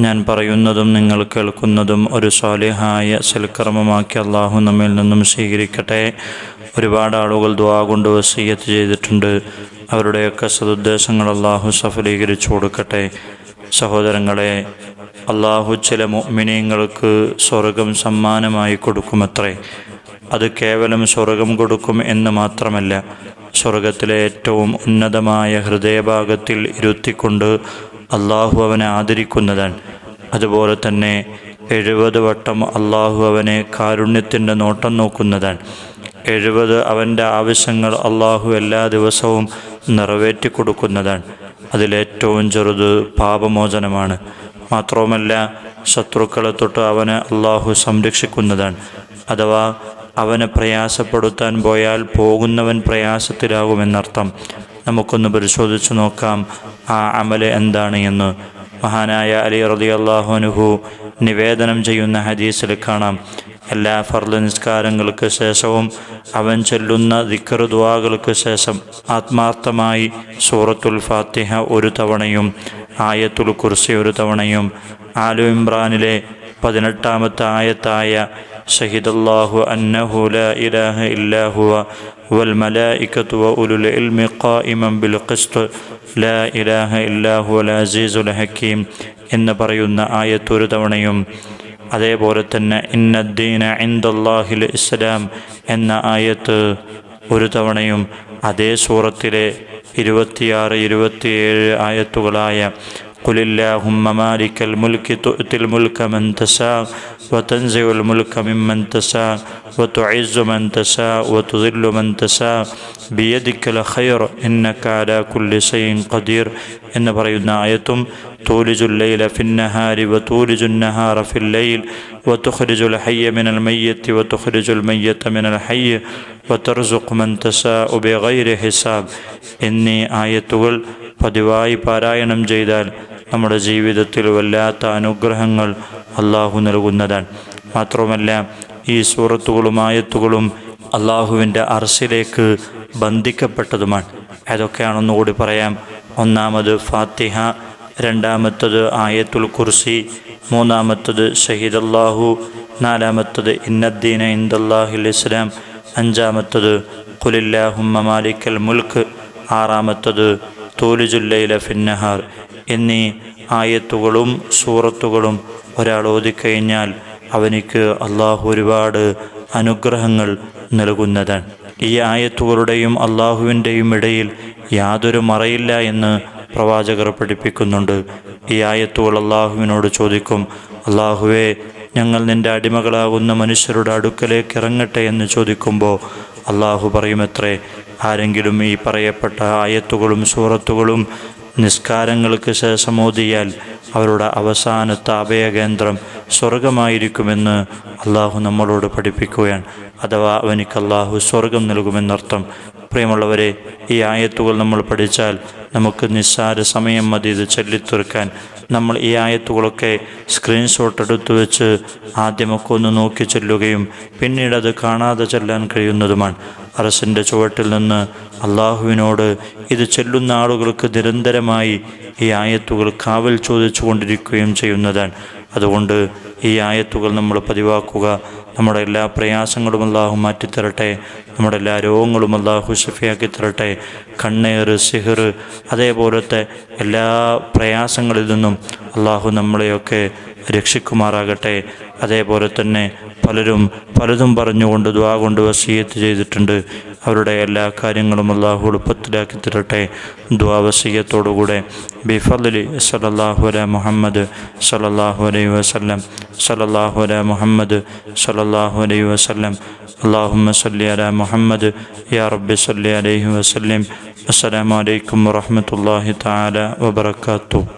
ഞാൻ പറയുന്നതും നിങ്ങൾ കേൾക്കുന്നതും ഒരു സ്വാലിഹായ സൽക്കർമ്മമാക്കി അള്ളാഹു നമ്മിൽ നിന്നും സ്വീകരിക്കട്ടെ. ഒരുപാട് ആളുകൾ ദ്വാ കൊണ്ട് വസീയത്ത് ചെയ്തിട്ടുണ്ട്. അവരുടെയൊക്കെ സതുദ്ദേശങ്ങൾ അള്ളാഹു സഫലീകരിച്ചു കൊടുക്കട്ടെ. സഹോദരങ്ങളെ അള്ളാഹു ചില മിനിയങ്ങൾക്ക് സ്വർഗം സമ്മാനമായി കൊടുക്കുമത്രേ. അത് കേവലം സ്വർഗം കൊടുക്കും എന്ന് മാത്രമല്ല സ്വർഗത്തിലെ ഏറ്റവും ഉന്നതമായ ഹൃദയഭാഗത്തിൽ ഇരുത്തിക്കൊണ്ട് അള്ളാഹു അവനെ ആദരിക്കുന്നതാണ്. അതുപോലെ തന്നെ എഴുപത് വട്ടം അള്ളാഹു അവനെ കാരുണ്യത്തിന്റെ നോട്ടം നോക്കുന്നതാണ്. എഴുപത് അവന്റെ ആവശ്യങ്ങൾ അള്ളാഹു എല്ലാ ദിവസവും നിറവേറ്റി കൊടുക്കുന്നതാണ്. അതിലേറ്റവും ചെറുത് പാപമോചനമാണ്. മാത്രവുമല്ല ശത്രുക്കളെ തൊട്ട് അവനെ അള്ളാഹു സംരക്ഷിക്കുന്നതാണ്. അഥവാ അവനെ പ്രയാസപ്പെടുത്താൻ പോയാൽ പോകുന്നവൻ പ്രയാസത്തിലാകുമെന്നർത്ഥം. നമുക്കൊന്ന് പരിശോധിച്ചു നോക്കാം ആ അമൽ എന്താണ് എന്ന്. മഹാനായ അലി റതി അള്ളാഹുനുഹു നിവേദനം ചെയ്യുന്ന ഹദീസിൽ കാണാം. എല്ലാ ഫർദ് നിസ്കാരങ്ങൾക്ക് ശേഷവും അവൻ ചൊല്ലുന്ന ദിക്കറുദ്വാകൾക്ക് ശേഷം ആത്മാർത്ഥമായി സൂറത്തുൽ ഫാത്തിഹ ഒരു തവണയും ആയത്തുൽ കുർസി ഒരു തവണയും ആലു ഇമ്രാനിലെ പതിനെട്ടാമത്തെ ആയത്തായ ഷഹിദല്ലാഹു الله ലാ ഇലാഹ إله إلا വൽ والملائكة وأولو العلم ഇൽമി ഖായിമൻ ബിൽ ഖിസ്ത് ലാ ഇലാഹ العزيز الحكيم. എന്ന് പറയുന്ന ആയത്ത് ഒരു തവണയും അതേപോലെ തന്നെ ഇന്നദ്ദീന ഇന്ദല്ലാഹിൽ ഇസ്ലാം എന്ന ആയത്ത് ഒരു തവണയും അതേ സൂറത്തിലെ ഇരുപത്തിയാറ് ഇരുപത്തിയേഴ് ആയത്തുകളായ قل اللهم مالك الملك تؤتي الملك من تشاء وتنزع الملك ممن تشاء وتعز من تشاء وتذل من تشاء بيدك الخير إنك على كل شيء قدير എന്ന് പറയുന്ന ആയത്തും تولج الليل في النهار وتولج النهار في الليل وتخرج الحي من الميت وتخرج الميت من الحي وترزق من تشاء بغير حساب എന്നീ ആയത്തുകൾ പതിവായി പാരായണം ചെയ്താൽ നമ്മുടെ ജീവിതത്തിൽ വല്ലാത്ത അനുഗ്രഹങ്ങൾ അള്ളാഹു നൽകുന്നതാണ്. മാത്രമല്ല ഈ സൂറത്തുകളും ആയത്തുകളും അള്ളാഹുവിന്റെ അർസിലേക്ക് ബന്ധിക്കപ്പെട്ടതുമാണ്. ഏതൊക്കെയാണെന്നുകൂടി പറയാം. ഒന്നാമത് ഫാത്തിഹ രണ്ടാമത്തത് ആയത്തുൽ കുർസി മൂന്നാമത്തത് ഷഹീദ് അള്ളാഹു നാലാമത്തത് ഇന്നദ്ദീന ഇന്ദല്ലാഹിൽ ഇസ്ലാം അഞ്ചാമത്തത് കുലില്ലാഹുമ്മ മാലിക്കൽ മുൽക്ക് ആറാമത്തത് തോലുജുല്ലയിലെ ഫിന്നഹാർ എന്നീ ആയത്തുകളും സൂറത്തുകളും ഒരാൾ ഓതിക്കഴിഞ്ഞാൽ അവനിക്ക് അള്ളാഹു ഒരുപാട് അനുഗ്രഹങ്ങൾ നൽകുന്നതാണ്. ഈ ആയത്തുകളുടെയും അള്ളാഹുവിന്റെയും ഇടയിൽ യാതൊരു മറയില്ല എന്ന് പ്രവാചകർ പഠിപ്പിക്കുന്നുണ്ട്. ഈ ആയത്തുകൾ അള്ളാഹുവിനോട് ചോദിക്കും അള്ളാഹുവെ ഞങ്ങൾ നിന്റെ അടിമകളാകുന്ന മനുഷ്യരുടെ അടുക്കലേക്ക് ഇറങ്ങട്ടെ എന്ന് ചോദിക്കുമ്പോൾ അള്ളാഹു പറയുമത്രേ ആരെങ്കിലും ഈ പറയപ്പെട്ട ആയത്തുകളും സൂറത്തുകളും നിസ്കാരങ്ങൾക്ക് ശേഷം ഓതിയാൽ അവരുടെ അവസാനത്തെ അഭയകേന്ദ്രം സ്വർഗമായിരിക്കുമെന്ന് അള്ളാഹു നമ്മളോട് പഠിപ്പിക്കുകയാണ്. അഥവാ അവനിക്ക് അള്ളാഹു സ്വർഗം നൽകുമെന്നർത്ഥം. പ്രിയമുള്ളവരെ ഈ ആയത്തുകൾ നമ്മൾ പഠിച്ചാൽ നമുക്ക് നിസ്സാര സമയം മതി ഇത് ചൊല്ലിത്തീർക്കാൻ നമ്മൾ ഈ ആയത്തുകളൊക്കെ സ്ക്രീൻഷോട്ട് എടുത്തു വെച്ച് ആദ്യമൊക്കെ ഒന്ന് നോക്കി ചെല്ലുകയും പിന്നീട് അത് കാണാതെ ചെല്ലാൻ കഴിയുന്നതുമാണ്. അറസിന്റെ ചുവട്ടിൽ നിന്ന് അള്ളാഹുവിനോട് ഇത് ചെല്ലുന്ന ആളുകൾക്ക് നിരന്തരമായി ഈ ആയത്തുകൾ കാവൽ ചോദിച്ചു കൊണ്ടിരിക്കുകയും ചെയ്യുന്നതാണ്. അതുകൊണ്ട് ഈ ആയത്തുകൾ നമ്മൾ പതിവാക്കുക നമ്മുടെ എല്ലാ പ്രയാസങ്ങളും അള്ളാഹു മാറ്റിത്തരട്ടെ. നമ്മുടെ എല്ലാ രോഗങ്ങളും അള്ളാഹു ഷഫിയാക്കി തരട്ടെ കണ്ണേറ് സിഹർ അതേപോലത്തെ എല്ലാ പ്രയാസങ്ങളിൽ നിന്നും അള്ളാഹു നമ്മളെയൊക്കെ രക്ഷിക്കുമാറാകട്ടെ. അതേപോലെ തന്നെ പലരും പലതും പറഞ്ഞുകൊണ്ട് ദ്വാ കൊണ്ട് വസീയത്ത് ചെയ്തിട്ടുണ്ട്. അവരുടെ എല്ലാ കാര്യങ്ങളും അള്ളാഹു എളുപ്പത്തിലാക്കി തരട്ടെ. ദ്വാ വസീയത്തോടുകൂടെ ബിഫലി സലല്ലാഹു അല മുഹമ്മദ് സലല്ലാഹു അലൈ വസല്ലം സലല്ലാഹു അല മുഹമ്മദ് സലല്ലാഹു അലൈ വസല്ലം. അള്ളാഹുമ്മ സല്ലി അല മുഹമ്മദ് യാ റബ്ബി സല്ലി അലൈഹി വസല്ലം. അസ്സലാമലൈക്കും വറഹമത്തല്ലാഹി താല വബർക്കാത്തു